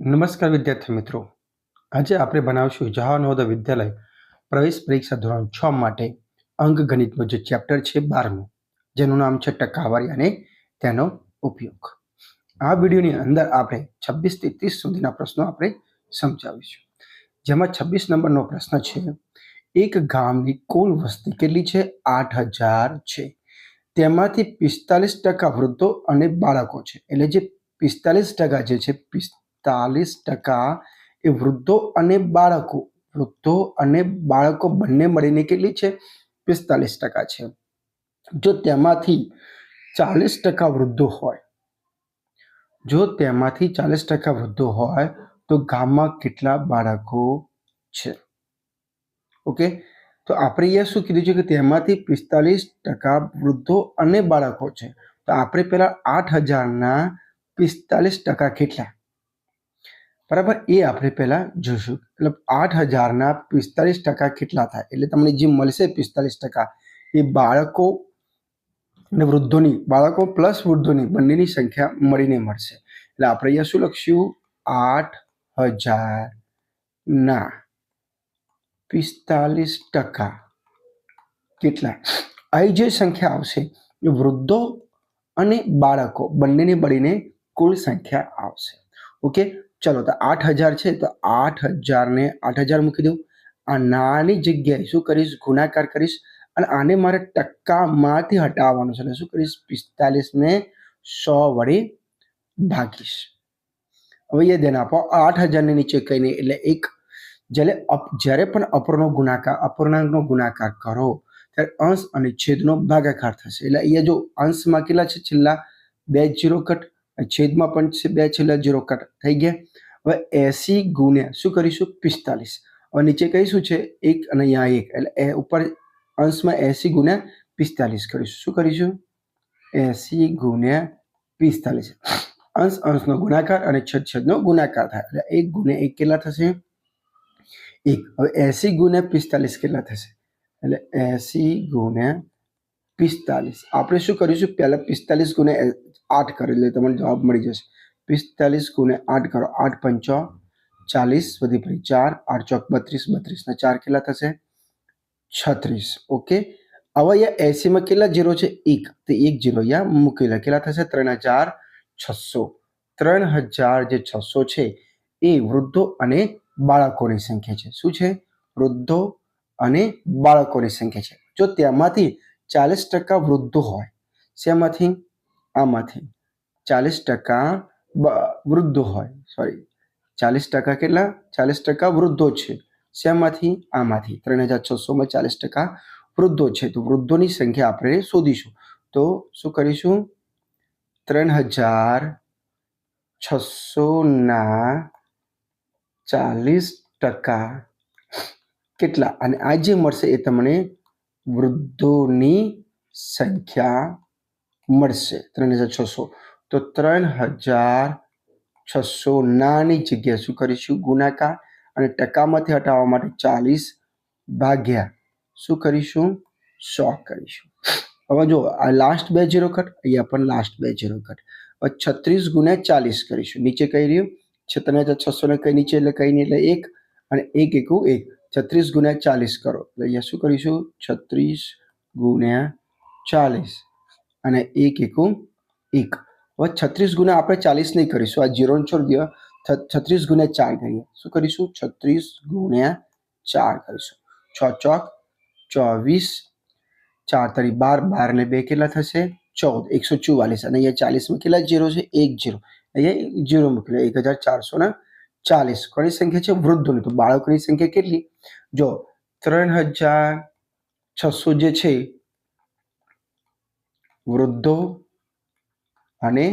નમસ્કાર વિદ્યાર્થી મિત્રો. આજે આપણે બનાવશું જવાહર નવોદય વિદ્યાલય પ્રવેશ પરીક્ષા ધોરણ છ માટે અંક ગણિતનું જે ચેપ્ટર છે બારમું, જેનું નામ છે ટકાવારી અને તેનો ઉપયોગ. આ વિડીયોની અંદર આપણે છવ્વીસથી ત્રીસ સુધીના પ્રશ્નો આપણે સમજાવીશું. જેમાં છવ્વીસ નંબરનો પ્રશ્ન છે, એક ગામની કુલ વસ્તી કેટલી છે? આઠ હજાર છે. તેમાંથી પિસ્તાલીસ ટકા વૃદ્ધો અને બાળકો છે. એટલે જે પિસ્તાલીસ ટકા જે છે પિસ્તાલીસ ટકા એ વૃદ્ધો અને બાળકો, વૃદ્ધો અને બાળકો બંને મળીને કેટલી છે? પિસ્તાલીસ ટકા છે. જો તેમાંથી ચાલીસ ટકા વૃદ્ધો હોય, જો તેમાંથી ચાલીસ ટકા વૃદ્ધો હોય, તો ગામમાં કેટલા બાળકો છે? ઓકે? તો આપણે અહીંયા શું કીધું છે કે તેમાંથી પિસ્તાલીસ ટકા વૃદ્ધો અને બાળકો છે. તો આપણે પહેલાં આઠ હજારના પિસ્તાલીસ ટકા કેટલા? બરાબર? એ આપણે પહેલાં જોશું. એટલે આઠ હજારના પિસ્તાલીસ ટકા કેટલા થાય? એટલે તમને જે મળશે પિસ્તાલીસ ટકા, એ બાળકો અને વૃદ્ધોની, બાળકો પ્લસ વૃદ્ધોની બંનેની સંખ્યા મળીને મળશે. એટલે આપણે અહીંયા શું લખશું? આઠ હજારના પિસ્તાલીસ ટકા કેટલા? અહીં જે સંખ્યા આવશે, એ વૃદ્ધો અને બાળકો બંનેને મળીને કુલ સંખ્યા આવશે. ઓકે? ચલો તો આઠ હજાર છે, તો આઠ હજારને આઠ હજાર મૂકી દઉં. આ નાની જગ્યાએ શું કરીશ? ગુણાકાર કરીશ અને આને મારે ટક્કામાંથી હટાવવાનું છે. એટલે શું કરીશ? પિસ્તાલીસને સો વડે ભાગીશ. હવે એ ધ્યાન આપો, આઠ હજારની નીચે કહીને એટલે એક, જ્યારે અપ, જ્યારે પણ અપરનો ગુણાકાર, અપૂર્ણાંકનો ગુણાકાર કરો, ત્યારે અંશ અને છેદનો ભાગાકાર થશે. એટલે અહીંયા જો અંશમાં કેટલા છે? છેલ્લા બે જીરો કટ છેદમાં પણ છે, બે છેલ્લા જીરો કટ. થઈ ગયા. હવે એસી ગુણ્યા શું કરીશું? પિસ્તાલીસ. હવે નીચે કહીશું છે? એક અને અહીંયા એક. એટલે એ ઉપર અંશમાં એસી ગુણ્યા પિસ્તાલીસ કરીશું. શું કરીશું? એસી ગુણ્યા પિસ્તાલીસ. અંશ, અંશનો ગુણાકાર અને છેદ, છેદનો ગુણાકાર થાય. એટલે એક ગુણ્યા એક કેટલા થશે? એક. હવે એસી ગુણ્યા પિસ્તાલીસ કેટલા થશે? એટલે એસી ગુણ્યા પિસ્તાલીસ. આપણે શું કરીશું? પહેલાં પિસ્તાલીસ ગુને આઠ કરી એટલે તમને જવાબ મળી જશે. પિસ્તાલીસ ગુને આઠ કરો, આઠ પંચો ચાલીસ વધી પડી ચાર, આઠ ચોક બત્રીસ બત્રીસના ચાર કેટલા થશે? છત્રીસ. ઓકે? હવે અહીંયા એસીમાં કેટલા જીરો છે? એક. તો એક જીરો અહીંયા મૂકેલા કેટલા થશે? ત્રણ હજાર છસો ત્રણ હજાર જે છસો છે, એ વૃદ્ધો અને બાળકોની સંખ્યા છે. શું છે? વૃદ્ધો અને બાળકોની સંખ્યા છે. જો તેમાંથી ચાલીસ ટકા વૃદ્ધો હોય. શેમાંથી? આમાંથી. ચાલીસ ટકા વૃદ્ધો હોય. સોરી ચાલીસ ટકા કેટલા? ચાલીસ ટકા વૃદ્ધો છે. શેમાંથી? આમાંથી. ત્રણ હજાર છસોમાં ચાલીસ ટકા વૃદ્ધો છે. તો વૃદ્ધોની સંખ્યા આપણે શોધીશું. તો શું કરીશું? ત્રણ હજાર છસોના ચાલીસ ટકા કેટલા? અને આ જે મળશે એ તમને વૃદ્ધોની સંખ્યા મળશે. ત્રણ હજાર છસો. તો ત્રણ હજાર છસો નાની જગ્યા શું કરીશું? ગુણાકાર અને ટકામાંથી હટાવવા માટે ચાલીસ ભાગ્યા. શું કરીશું? સો કરીશું. હવે જો આ લાસ્ટ બે ઝીરો કટ, અહીંયા પણ લાસ્ટ બે ઝીરો કટ. હવે છત્રીસ ગુણ્યા ચાલીસ કરીશું. નીચે કહી રહ્યું? છે, ત્રણ હજાર છસો ને કઈ નીચે એટલે કઈ નહીં એટલે એક. અને એક એકું એક. છત્રીસ ગુણ્યા ચાલીસ કરો. એટલે અહીંયા શું કરીશું? છત્રીસ ગુણ્યા ચાલીસ. અને એક એકું એક. હવે છત્રીસ ગુણ્યા આપણે ચાલીસ નહીં કરીશું. આ જીરો છોડ દો. છત્રીસ ગુણ્યા ચાર કરીએ. શું કરીશું? છત્રીસ ગુણ્યા ચાર કરીશું. છ, ચોક, ચોવીસ. ચાર તરી બાર. બાર ને બે કેટલા થશે? ચૌદ. એકસો ચુવાલીસ. અને અહીંયા ચાલીસમાં કેટલા? જીરો છે? એક જીરો. અહીંયા જીરો મૂકેલો એક હજાર ચારસો ને ચાલીસ કોની સંખ્યા છે વૃદ્ધોની. તો બાળકોની સંખ્યા કેટલી? જો ત્રણ હજાર છસો જે છે, વૃદ્ધો અને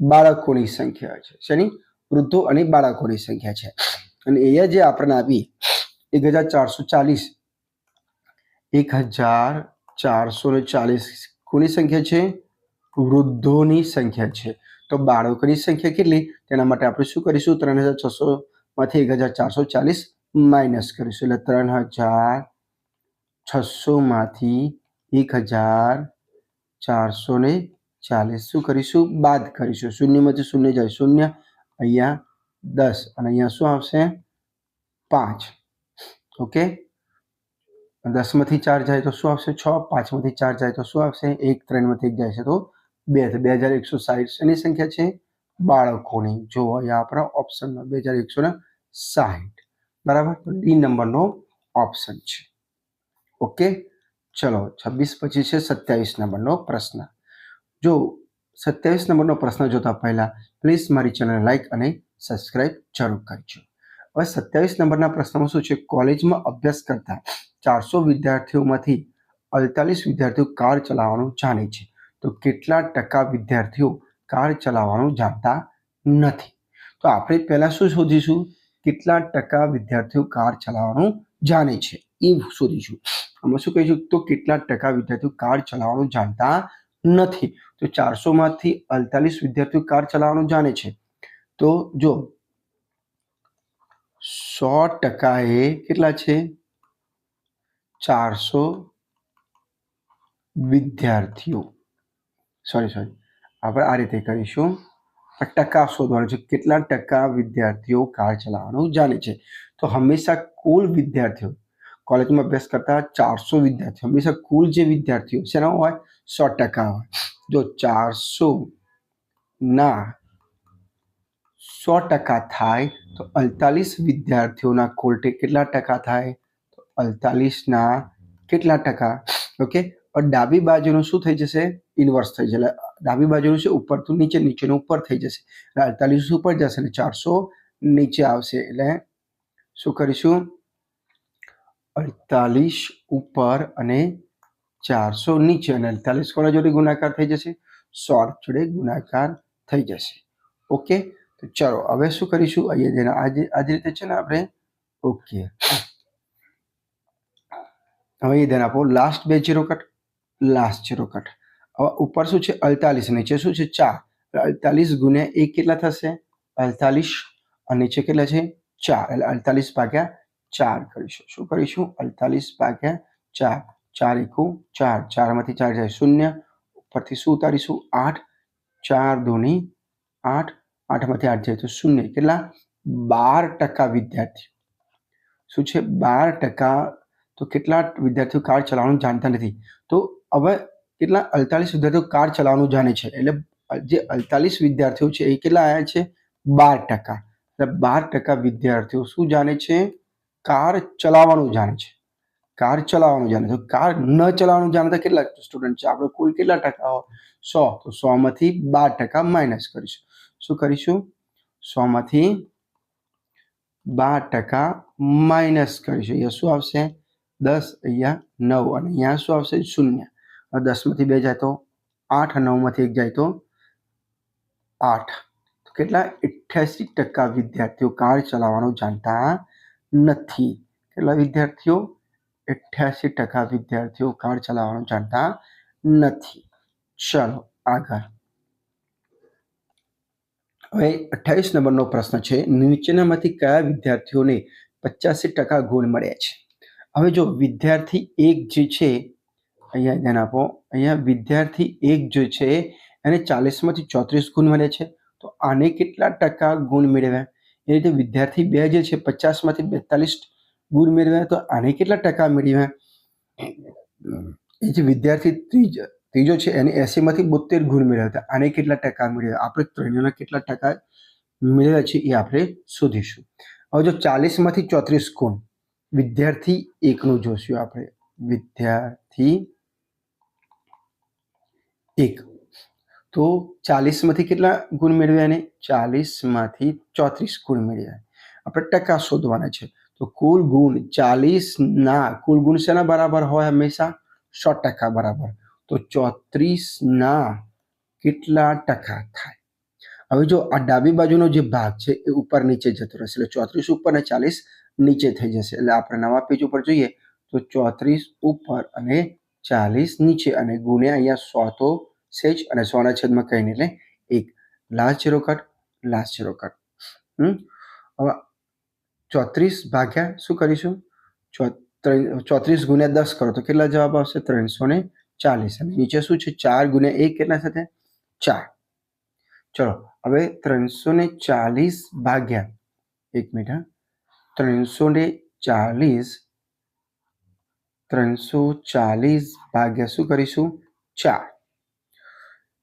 બાળકોની સંખ્યા છે. શેની? વૃદ્ધો અને બાળકોની સંખ્યા છે. અને અહીંયા જે આપણને આપી, એક હજાર ચારસો ચાલીસ. એક હજાર ચારસો ને ચાલીસ કોની સંખ્યા છે, વૃદ્ધોની સંખ્યા છે. તો બાળકોની સંખ્યા કેટલી? તેના માટે આપણે શું કરીશું? ત્રણ હજાર છસો માંથી એક હજાર ચારસો ચાલીસ માઇનસ કરીશું. એટલે ત્રણ હજાર છસો માંથી એક હજાર ચારસો ને ચાલીસ. શું કરીશું? બાદ કરીશું. શૂન્યમાંથી શૂન્ય જાય શૂન્ય. અહીંયા દસ અને અહીંયા શું આવશે? પાંચ. ઓકે? દસમાંથી ચાર જાય તો શું આવશે? છ. પાંચમાંથી ચાર જાય તો શું આવશે? એક. ત્રણમાંથી એક જાય છે. તો બે બે હજાર એકસો સાઠ શેની સંખ્યા છે? બાળકોની. જો અહીંયા આપણા ઓપ્શનમાં બે હજાર એકસો ને સાઠ બરાબર? તો ડી નંબરનો ઓપ્શન છે. ઓકે ચલો, છવ્વીસ પછી છે સત્યાવીસ નંબરનો પ્રશ્ન. જો સત્યાવીસ નંબરનો પ્રશ્ન જોતા પહેલાં પ્લીઝ મારી ચેનલ લાઇક અને સબસ્ક્રાઇબ જરૂર કરજો. હવે સત્યાવીસ નંબરના પ્રશ્નમાં શું છે? કોલેજમાં અભ્યાસ કરતા ચારસો વિદ્યાર્થીઓમાંથી અડતાલીસ વિદ્યાર્થીઓ કાર ચલાવવાનું જાણે છે. તો કેટલા ટકા વિદ્યાર્થીઓ કાર ચલાવવાનું જાણતા નથી? તો આપણે પહેલાં શું શોધીશું? કેટલા ટકા વિદ્યાર્થીઓ કાર ચલાવવાનું જાણે છે? એ શોધીશું. આમાં શું કહીશું? તો કેટલા ટકા વિદ્યાર્થીઓ કાર ચલાવવાનું જાણતા નથી? તો ચારસોમાંથી અડતાલીસ વિદ્યાર્થીઓ કાર ચલાવવાનું જાણે છે. તો જો સો ટકા એ કેટલા છે? ચારસો વિદ્યાર્થીઓ. સોરી સોરી આપણે આ રીતે કરીશું. ટકા શોધવાનું છે. કેટલા ટકા વિદ્યાર્થીઓ કાર ચલાવવાનું જાણે છે? તો હંમેશા કુલ વિદ્યાર્થીઓ. કોલેજમાં અભ્યાસ કરતા ચારસો વિદ્યાર્થીઓ. હંમેશા કુલ જે વિદ્યાર્થીઓ શેના હોય? સો ટકા હોય. જો ચારસો ના સો ટકા થાય, તો અડતાલીસ વિદ્યાર્થીઓના કુલ કેટલા ટકા થાય? તો અડતાલીસના કેટલા ટકા? ઓકે? ડાબી બાજુનું શું થઈ જશે? ઇન્વર્સ થઈ જશે. ડાબી બાજુનું છે ઉપરથી નીચે, નીચેનું ઉપર થઈ જશે. એટલે અડતાલીસ ઉપર જશે અને ચારસો નીચે આવશે. એટલે શું કરીશું? અડતાલીસ ઉપર અને ચારસો નીચે. અને અડતાલીસ કોના જોડે ગુણાકાર થઈ જશે? સોળ જોડે ગુણાકાર થઈ જશે. ઓકે? તો ચલો, હવે શું કરીશું? અહીંયા આજે, આજ રીતે છે ને આપણે? ઓકે. હવે ધ્યાન આપો. લાસ્ટ બે જીરો કટ લાસ્ટ છે રોકટ હવે ઉપર શું છે? અડતાલીસ, નીચે શું છે? ચાર. અડતાલીસ ગુણ્યા એક કેટલા થશે? અડતાલીસ અને નીચે કેટલા છે? ચાર. એટલે અડતાલીસ ભાગ્યા ચાર કરીશું. શું કરીશું? અડતાલીસ ભાગ્યા ચાર. ચાર એકુ ચાર. ચારમાંથી ચાર જાય શૂન્ય. ઉપરથી શું ઉતારીશું? આઠ. ચાર દોની આઠ. આઠમાંથી આઠ જાય તો શૂન્ય. કેટલા? બાર ટકા વિદ્યાર્થી. શું છે? બાર ટકા. તો કેટલા વિદ્યાર્થીઓ કાર ચલાવવાનું જાણતા નથી. તો હવે કેટલા અડતાલીસ વિદ્યાર્થીઓ કાર ચલાવવાનું જાણે છે? એટલે જે અડતાલીસ વિદ્યાર્થીઓ છે, એ કેટલા આવ્યા છે? બાર ટકા. એટલે બાર ટકા વિદ્યાર્થીઓ શું જાણે છે? કાર ચલાવવાનું જાણે છે. કાર ચલાવવાનું જાણે છે. કાર ન ચલાવવાનું જાણતા કેટલા સ્ટુડન્ટ છે? આપણે કુલ કેટલા ટકા? સો. તો સોમાંથી બાર ટકા માઇનસ કરીશું. શું કરીશું? સોમાંથી બાર ટકા માઇનસ કરીશું. અહીંયા શું આવશે? દસ, અહીંયા નવ. અને અહીંયા શું આવશે? શૂન્ય. દસમાંથી બે જાય તો આઠ નવમાંથી એક જાય તો આઠ. તો કેટલા? અઠ્યાસી ટકા વિદ્યાર્થીઓ કાર ચલાવવાનું જાણતા નથી. કેટલા વિદ્યાર્થીઓ? અઠ્યાસી ટકા વિદ્યાર્થીઓ કાર ચલાવવાનું જાણતા નથી. ચલો, આગળ. હવે અઠ્યાવીસ નંબરનો પ્રશ્ન છે, નીચેનામાંથી કયા વિદ્યાર્થીઓને પચાસી ટકા ગુણ મળ્યા છે? હવે જો વિદ્યાર્થી એક જે છે અહીંયા ધ્યાન આપો. અહીંયા વિદ્યાર્થી એક જે છે, એને ચાલીસમાંથી ચોત્રીસ ગુણ મળે છે. તો આને કેટલા ટકા ગુણ મેળવ્યા એ રીતે વિદ્યાર્થી બે જે છે, પચાસમાંથી બેતાલીસ ગુણ મેળવ્યા તો આને કેટલા ટકા મેળવ્યા એ જે વિદ્યાર્થી ત્રીજ, ત્રીજો છે, એને એસીમાંથી બોતેર ગુણ મેળવ્યા હતા આને કેટલા ટકા મેળવ્યા આપણે ત્રણેયના કેટલા ટકા મેળવ્યા છે એ આપણે શોધીશું. હવે જો ચાલીસમાંથી ચોત્રીસ ગુણ વિદ્યાર્થી એકનું જોશું આપણે. વિદ્યાર્થી એક. તો ચાલીસમાંથી કેટલા ગુણ મેળવ્યા ને ચાલીસમાંથી ચોત્રીસ ગુણ મેળવ્યા. આપણે ટકા શોધવાના છે. તો કુલ ગુણ ચાલીસના, કુલ ગુણ શેના બરાબર હોય હંમેશા? સો ટકા બરાબર. તો ચોત્રીસના કેટલા ટકા થાય? હવે જો આ ડાબી બાજુનો જે ભાગ છે એ ઉપર નીચે જતો રહેશે. એટલે ચોત્રીસ ઉપર અને ચાલીસ નીચે થઈ જશે. એટલે આપણે નવા પેજ ઉપર જોઈએ તો ચોત્રીસ ઉપર અને ચાલીસ, નીચે અને ગુણ્યા અહીંયા સો તો સેજ અને સોના છેદમાં કહીને એટલે એક. Last zero cut last zero cut હવે ચોત્રીસ ભાગ્યા શું કરીશું? ચોત્રીસ ગુણ્યા દસ કરો તો કેટલા જવાબ આવશે? ત્રણસો ને ચાલીસ. અને નીચે શું છે? ચાર ગુણ્યા એક કેટલા થશે ચાર. ચલો, હવે ત્રણસો ને ચાલીસ ભાગ્યા. એક મિનિટ ત્રણસો ને ચાલીસ ત્રણસો ચાલીસ ભાગ્યા શું કરીશું? ચાર.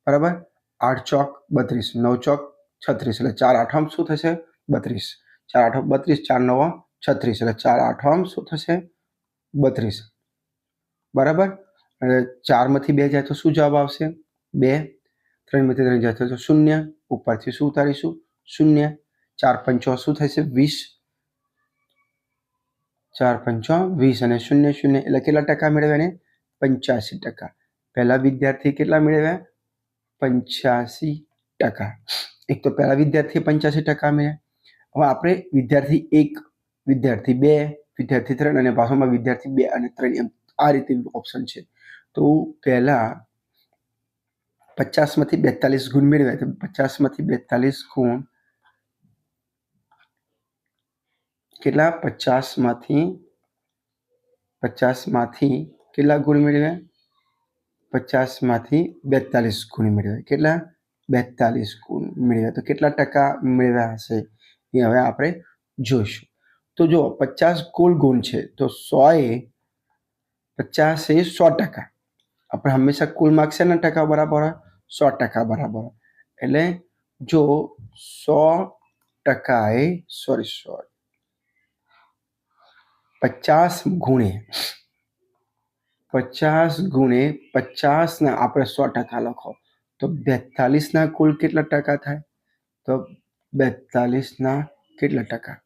બરાબર? આઠ ચોક, બત્રીસ. નવ ચોક, છત્રીસ. એટલે ચાર આઠમ શું થશે? બત્રીસ. ચાર આઠમ બત્રીસ, ચાર નવ છત્રીસ. એટલે ચાર આઠમ શું થશે? બત્રીસ. બરાબર? ચારમાંથી બે જાય તો શું જવાબ આવશે? બે. ત્રણમાંથી ત્રણ જાય તો શૂન્ય. ઉપરથી શું ઉતારીશું? શૂન્ય. ચાર પંચો શું થશે? વીસ. ચાર પંચો વીસ અને શૂન્ય શૂન્ય એટલે કેટલા ટકા મેળવ્યા ને પંચ્યાસી ટકા. પહેલા વિદ્યાર્થી કેટલા મેળવ્યા? પંચ્યાસી ટકા. એક તો પહેલા વિદ્યાર્થીએ પંચ્યાસી ટકા મેળવ્યા. હવે આપણે વિદ્યાર્થી એક, વિદ્યાર્થી બે, વિદ્યાર્થી ત્રણ અને પાછળમાં વિદ્યાર્થી બે અને ત્રણ એમ આ રીતે ઓપ્શન છે. તો પહેલા પચાસમાંથી બેતાલીસ ગુણ મેળવ્યા. તો પચાસમાંથી બેતાલીસ ગુણ કેટલા પચાસમાંથી પચાસમાંથી કેટલા ગુણ મેળવ્યા પચાસમાંથી બેતાલીસ ગુણ મેળવ્યા કેટલા બેતાલીસ ગુણ મેળવ્યા તો કેટલા ટકા મેળવ્યા હશે એ હવે આપણે જોઈશું તો જો પચાસ કુલ ગુણ છે તો સોએ પચાસ એ સો ટકા આપણે હંમેશા કુલ માર્ક્સ શેના ટકા બરાબર હોય સો ટકા બરાબર હોય એટલે જો સો ટકાએ સોરી સોરી પચાસ ગુણે. પચાસ ગુણે પચાસના આપણે સો ટકા લખો. તો બેતાલીસના કુલ કેટલા ટકા થાય? તો બેતાલીસના કેટલા ટકા?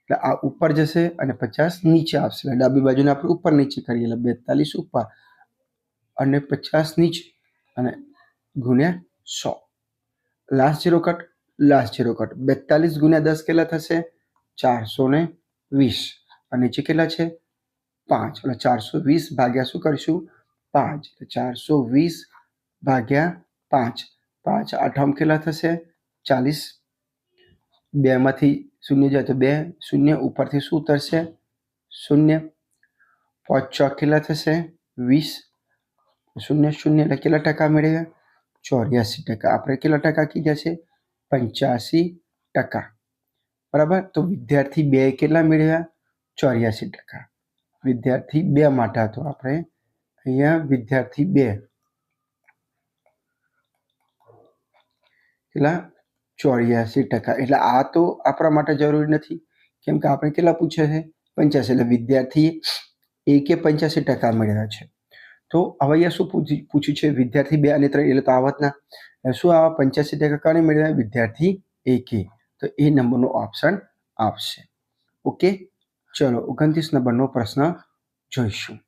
એટલે આ ઉપર જશે અને પચાસ નીચે આવશે. ડાબી બાજુને આપણે ઉપર નીચે કરીએ. એટલે બેતાલીસ ઉપર અને પચાસ નીચે અને ગુણ્યા સો. Last zero cut last zero cut બેતાલીસ ગુણ્યા દસ કેટલા થશે? ચારસો ને વીસ. અને નીચે કેટલા છે પાંચ એટલે ચારસો વીસ ભાગ્યા શું કરીશું પાંચ એટલે ચારસો વીસ ભાગ્યા પાંચ પાંચ આઠમ કેટલા થશે ચાલીસ બેમાંથી શૂન્ય જાય તો બે શૂન્ય ઉપરથી શું ઉતરશે શૂન્ય પાંચ ચોક કેટલા થશે વીસ શૂન્ય શૂન્ય એટલે કેટલા ટકા મેળવ્યા ચોર્યાસી ટકા આપણે કેટલા ટકા કીધા છે પંચ્યાસી ટકા બરાબર તો વિદ્યાર્થી બે કેટલા મેળવ્યા ચોર્યાસી ટકા. વિદ્યાર્થી બે માટે હતો આપણે અહીંયા વિદ્યાર્થી બે. કેટલા? ચોર્યાસી ટકા. એટલે આ તો આપણા માટે જરૂરી નથી. કેમ કે આપણે કેટલા પૂછે છે? પંચ્યાસી. એટલે વિદ્યાર્થી એકે પંચ્યાસી ટકા મેળવ્યા છે. તો હવે અહીંયા શું પૂછી પૂછ્યું છે? વિદ્યાર્થી બે અને ત્રણ, એટલે તો આવતના શું આવા પંચ્યાસી ટકા કોને મેળવ્યા વિદ્યાર્થી એકે તો એ નંબરનો ઓપ્શન આપશે. ઓકે? ચલો, ઓગણત્રીસ નંબરનો પ્રશ્ન જોઈશું.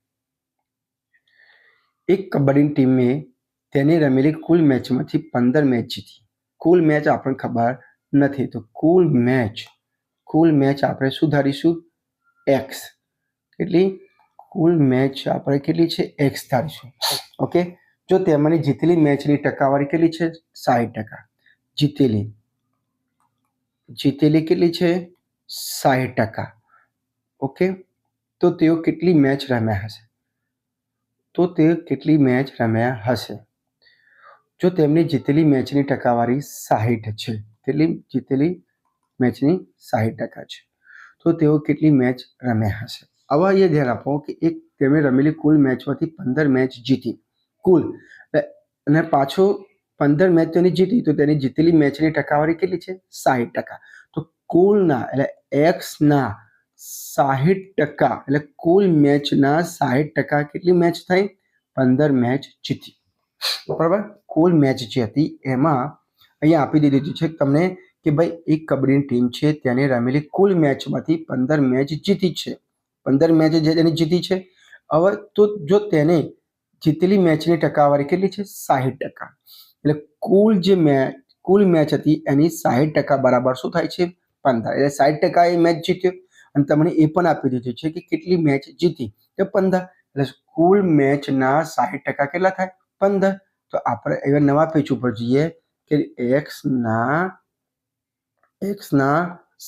એક કબડ્ડી ટીમે તેને રમેલી કુલ મેચમાંથી પંદર મેચ જીતી. કુલ મેચ આપણને ખબર નથી, તો કુલ મેચ કુલ મેચ આપણે સુધારીશું એક્સ કેટલી? કુલ મેચ આપણે કેટલી છે? એક્સ ધારીશું. ઓકે? જો તેમાંની જીતેલી મેચની ટકાવારી કેટલી છે? સાઠ ટકા. જીતેલી જીતેલી કેટલી છે? સાઠ ટકા. ઓકે? તો તેઓ કેટલી મેચ રમ્યા હશે? તો તે કેટલી મેચ રમ્યા હશે? જો તેમની જીતેલી મેચની ટકાવારી સાહીઠ છે, તેટલી જીતેલી મેચની સાહીઠ ટકા છે, તો તેઓ કેટલી મેચ રમ્યા હશે? આવા એ ધ્યાન આપો કે એક તેમણે રમેલી કુલ મેચમાંથી પંદર મેચ જીતી. કુલ. અને પાછો પંદર મેચ તેની જીતી, તો તેની જીતેલી મેચની ટકાવારી કેટલી છે? સાહીઠ ટકા. તો કુલના, એટલે એક્સના સાહીઠ ટકા એટલે કુલ મેચના સાહીઠ ટકા કેટલી મેચ થઈ? પંદર મેચ જીતી. બરાબર? કુલ મેચ જે હતી એમાં અહીંયા આપી દીધી છે તમને કે ભાઈ એક કબડ્ડીની ટીમ છે, તેને રમેલી કુલ મેચમાંથી પંદર મેચ જીતી છે. પંદર મેચ જે તેને જીતી છે. હવે તો જો તેને જીતેલી મેચની ટકાવારી કેટલી છે? સાહીઠ ટકા. એટલે કુલ જે મેચ કુલ મેચ હતી એની સાહીઠ ટકા બરાબર શું થાય છે? પંદર. એટલે સાહીઠ ટકા એ મેચ જીત્યો. અને તમને એ પણ આપી દીધું છે કે કેટલી મેચ જીતી. તો પંદર, એટલે કુલ મેચના સાહીઠ ટકા કેટલા થાય? પંદર. તો આપણે એવા નવા પેજ ઉપર જઈએ કે એક્સના એક્સના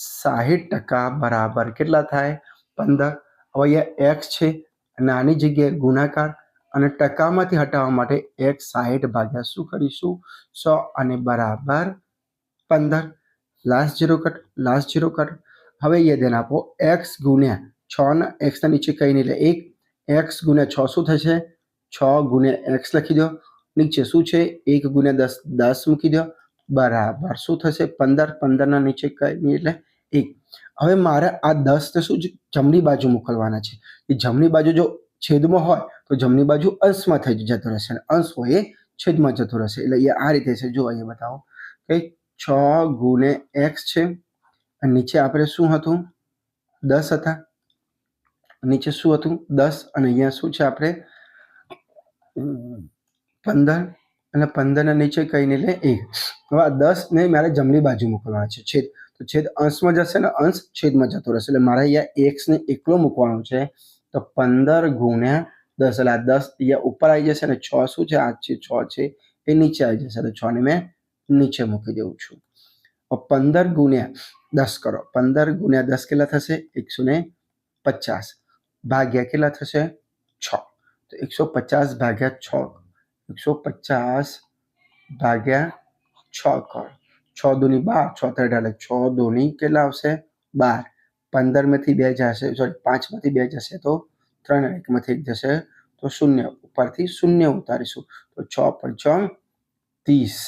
સાહીઠ ટકા બરાબર કેટલા થાય? પંદર. હવે અહીંયા એક્સ છે, નાની જગ્યાએ ગુણાકાર અને ટકામાંથી હટાવવા માટે એક્સ સાહીઠ ભાગ્યા શું કરીશું? સો અને બરાબર પંદર. Last zero cut last zero cut હવે એ ધ્યાન આપો એક્સ ગુણ્યા છ ના એક્સના નીચે કંઈ નહીં એટલે એક એક્સ ગુણ્યા છ શું થશે છ ગુણ્યા એક્સ લખી દો નીચે શું છે એક ગુણ્યા દસ દસ મૂકી દો બરાબર શું થશે પંદર પંદરના નીચે કંઈ નહીં એટલે એક હવે મારે આ દસ ને શું છે? જમણી બાજુ મોકલવાના છે એ જમણી બાજુ જો છેદમાં હોય તો જમણી બાજુ અંશમાં થઈ જતો રહેશે અને અંશ હોય એ છેદમાં જતો રહેશે એટલે એ આ રીતે છે જો અહીંયા બતાવો કે છ ગુણે એક્સ છે અને નીચે આપણે શું હતું? દસ હતા. નીચે શું હતું? દસ અને અહીંયા શું છે આપણે? પંદર. અને પંદરના નીચે કહીને એટલે એક. હવે આ દસ ને મારે જમણી બાજુ મોકલવાના છે. છેદ. તો છેદ અંશમાં જશે ને અંશ છેદમાં જતો રહેશે. એટલે મારે અહીંયા એક્સ ને એકલો મૂકવાનો છે. તો પંદર ગુણ્યા દસ. એટલે આ દસ અહીંયા ઉપર આવી જશે અને છ શું છે? આ છે છ છે એ નીચે આવી જશે. એટલે છ ને મેં નીચે મૂકી દઉં છું. પંદર ગુણ્યા દસ કરો પંદર ગુણ્યા દસ કેટલા થશે એકસો ને પચાસ ભાગ્યા કેટલા થશે છ તો એકસો પચાસ ભાગ્યા છ એકસો પચાસ ભાગ્યા છ કર છ દુની બાર છ ત્રણ એટલે છ દુની કેટલા આવશે બાર પંદરમાંથી બે જશે સોરી પાંચમાંથી બે જશે તો ત્રણ એકમાંથી એક જશે તો શૂન્ય ઉપરથી શૂન્ય ઉતારીશું તો છ પંચમ ત્રીસ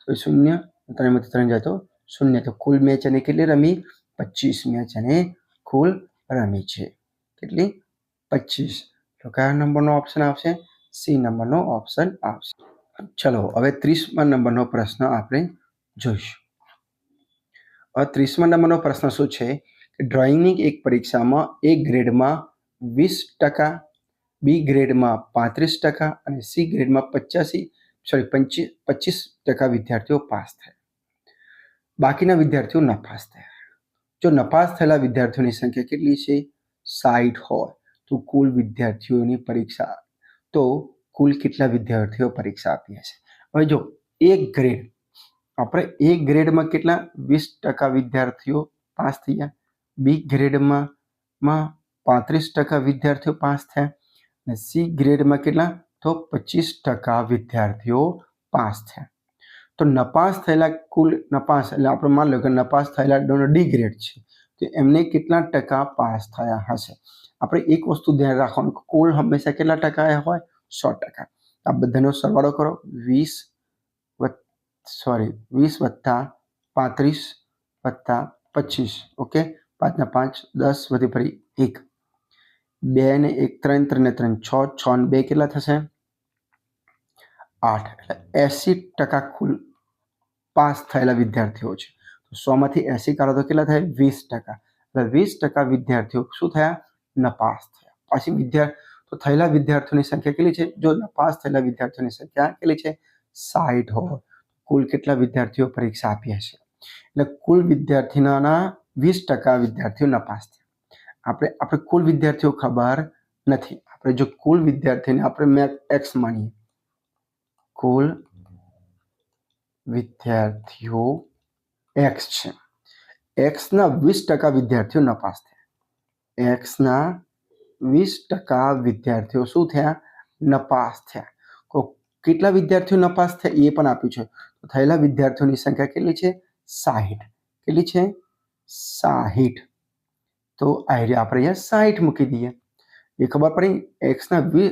તો શૂન્ય ત્રણમાંથી ત્રણ જાય તો શૂન્ય તો કુલ મેચ અને કેટલી રમી? પચીસ મેચ અને કુલ રમી છે. કેટલી? પચીસ. તો કયા નંબરનો ઓપ્શન આવશે? સી નંબરનો ઓપ્શન આવશે. ચલો, હવે ત્રીસમા નંબરનો પ્રશ્ન આપણે જોઈશું. હવે ત્રીસમા નંબરનો પ્રશ્ન શું છે? કે ડ્રોઈંગની એક પરીક્ષામાં એ ગ્રેડમાં વીસ ટકા બી ગ્રેડમાં પાંત્રીસ ટકા અને સી ગ્રેડમાં પચાસી સોરી પંચી, પચીસ ટકા વિદ્યાર્થીઓ પાસ થયા. બાકીના વિદ્યાર્થીઓ નપાસ થયા. જો નપાસ થયેલા વિદ્યાર્થીઓની સંખ્યા કેટલી છે? સાઠ હોય તો કુલ વિદ્યાર્થીઓની પરીક્ષા, તો કુલ કેટલા વિદ્યાર્થીઓ પરીક્ષા આપી હશે? હવે જો એક ગ્રેડ આપણે એ ગ્રેડમાં કેટલા વીસ ટકા વિદ્યાર્થીઓ પાસ થયા? બી ગ્રેડમાં માં પાંત્રીસ ટકા વિદ્યાર્થીઓ પાસ થયા? અને સી ગ્રેડમાં કેટલા? તો પચીસ ટકા વિદ્યાર્થીઓ પાસ થયા. તો નપાસ થયેલા કુલ નપાસ, એટલે આપણે માની લો કે નપાસ થયેલા ડી ગ્રેડ છે, તો એમને કેટલા ટકા પાસ થયા હશે? આપણે એક વસ્તુ ધ્યાન રાખવાનું કુલ હંમેશા કેટલા ટકા હોય? સો ટકા. આ બધાનો સરવાળો કરો. વીસ સોરી વીસ વત્તા પાંત્રીસ વત્તા પચીસ, ઓકે? પાંચના પાંચ, દસ વધી ફરી એક. બે ને એક, ત્રણ ત્રણ ને ત્રણ, છ છ ને બે કેટલા થશે? આઠ. એટલે એંસી ટકા કુલ પાસ થયેલા વિદ્યાર્થીઓ છે. તો સોમાંથી એંસી કાઢો તો કેટલા થાય? વીસ ટકા. એટલે વીસ ટકા વિદ્યાર્થીઓ શું થયા? નપાસ થયા. પાછી વિદ્યાર્થી તો થયેલા વિદ્યાર્થીઓની સંખ્યા કેટલી છે? જો નપાસ થયેલા વિદ્યાર્થીઓની સંખ્યા કેટલી છે? સાઠ હોય. કુલ કેટલા વિદ્યાર્થીઓ પરીક્ષા આપી હશે? એટલે કુલ વિદ્યાર્થીના વીસ ટકા વિદ્યાર્થીઓ નપાસ થયા. આપણે આપણે કુલ વિદ્યાર્થીઓ ખબર નથી. આપણે જો કુલ વિદ્યાર્થીને આપણે મેં એક્સ માનીએ કુલ વિદ્યાર્થીઓ એક્સ છે એક્સના વીસ ટકા વિદ્યાર્થીઓ નપાસ થયા એક્સના વીસ ટકા વિદ્યાર્થીઓ શું થયા નપાસ થયા કો કેટલા વિદ્યાર્થીઓ નપાસ થયા એ પણ આપ્યું છે તો થયેલા વિદ્યાર્થીઓની સંખ્યા કેટલી છે સાહીઠ કેટલી છે સાહીઠ તો આઈડિયા આપણે અહીંયા સાહીઠ મૂકી દઈએ એ ખબર પડી એક્સના વી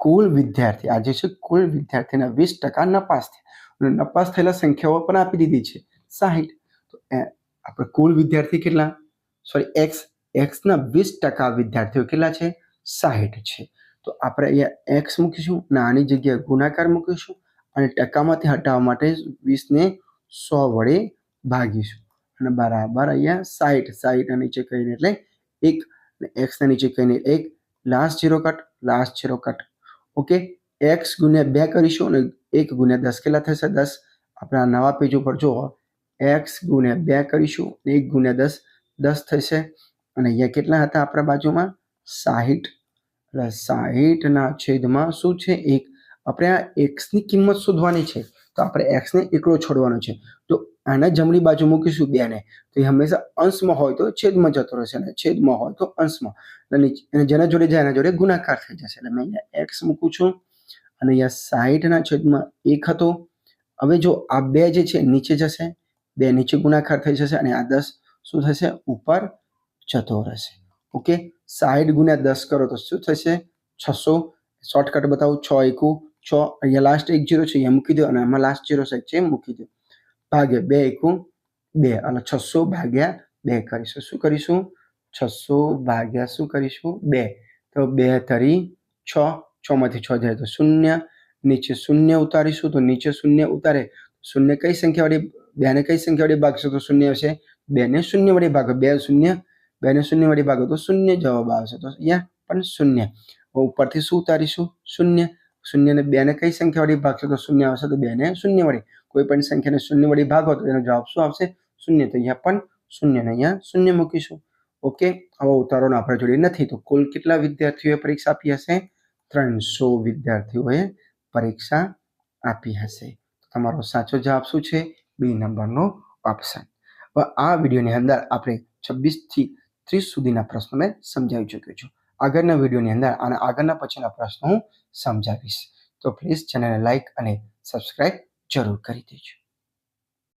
કુલ વિદ્યાર્થી, આજે છે કુલ વિદ્યાર્થીના વીસ ટકા નપાસ થયા. અને નપાસ થયેલા સંખ્યાઓ પણ આપી દીધી છે, સાહીઠ. તો આપણે કુલ વિદ્યાર્થી કેટલા? સોરી એક્સ એક્સના વીસ ટકા વિદ્યાર્થીઓ કેટલા છે? સાહીઠ છે. તો આપણે અહીંયા એક્સ મૂકીશું અને આની જગ્યાએ ગુણાકાર મૂકીશું અને ટકામાંથી હટાવવા માટે વીસને સો વડે ભાગીશું. અને બરાબર અહીંયા સાઈઠ સાઈઠના નીચે કહીને એટલે એક એક્સના નીચે કહીને એક last zero cut last zero cut okay? X ગુણ્યા બે કરીશું અને એક ગુણ્યા દસ કેટલા થશે? દસ. આપણા નવા પેજ ઉપર જુઓ. એક્સ ગુણ્યા બે કરીશું અને એક ગુણ્યા દસ. દસ થશે. અને અહીંયા કેટલા હતા આપણા બાજુમાં? સાહીઠ. એટલે સાહીઠના છેદમાં શું છે? એક. આપણે આ એક્સની કિંમત શોધવાની છે. તો આપણે એક્સને એકલો છોડવાનો છે. તો આના જમણી બાજુ મૂકીશું બેને તો એ હંમેશા અંશમાં હોય તો છેદમાં જતો રહેશે અને છેદમાં હોય તો અંશમાં. અને અને જેના જોડે જાય એના જોડે ગુણાકાર થઈ જશે. એટલે મેં અહીંયા એક્સ મૂકું છું અને અહીંયા સાઈઠના છેદમાં એક હતો. હવે જો આ બે જે છે નીચે જશે, બે નીચે ગુણાકાર થઈ જશે અને આ દસ શું થશે? ઉપર જતો રહેશે. ઓકે? સાઈઠ ગુણ્યા દસ કરો તો શું થશે? છસો. શોર્ટકટ બતાવું, છ એકુ. છ, અહીંયા લાસ્ટ એક જીરો છે, અહીંયા મૂકી દો અને આમાં લાસ્ટ જીરો છે મૂકી દો. ભાગ્યા બે એકું બે, અને છસો ભાગ્યા બે કરીશું. શું કરીશું? છસો ભાગ્યા શું કરીશું? બે. તો બે તરી છ છ માંથી છ જાય તો શૂન્ય, નીચે શૂન્ય ઉતારીશું તો નીચે શૂન્ય ઉતારે. શૂન્ય કઈ સંખ્યા વડે બેને કઈ સંખ્યા વડે ભાગશો તો શૂન્ય આવશે બેને શૂન્ય વડે ભાગો, બે શૂન્ય, બેને શૂન્ય વડે ભાગો તો શૂન્ય જવાબ આવશે. તો અહીંયા પણ શૂન્ય. ઉપરથી શું ઉતારીશું? શૂન્ય. શૂન્યને બેને કઈ સંખ્યા વળી ભાગશો તો શૂન્ય આવશે તો બેને શૂન્ય વળી કોઈ પણ સંખ્યાને શૂન્ય વળી ભાગો તો એનો જવાબ શું આવશે? શૂન્ય. તો અહીંયા પણ શૂન્ય ને અહીંયા શૂન્ય મૂકીશું. ઓકે? આવા ઉતારોનો આપણે જોડે નથી. તો કુલ કેટલા વિદ્યાર્થીઓએ પરીક્ષા આપી હશે? ત્રણસો વિદ્યાર્થીઓએ પરીક્ષા આપી હશે. તમારો સાચો જવાબ શું છે? બી નંબરનો ઓપ્શન આ વિડીયોની અંદર આપણે છવ્વીસથી ત્રીસ સુધીના પ્રશ્નો મેં સમજાવી ચૂક્યો છું. આગળના વિડીયોની અંદર અને આગળના પછીના પ્રશ્નો હું સમજાવીશ. તો પ્લીઝ ચેનલને લાઇક અને સબસ્ક્રાઈબ જરૂર કરી દેજો.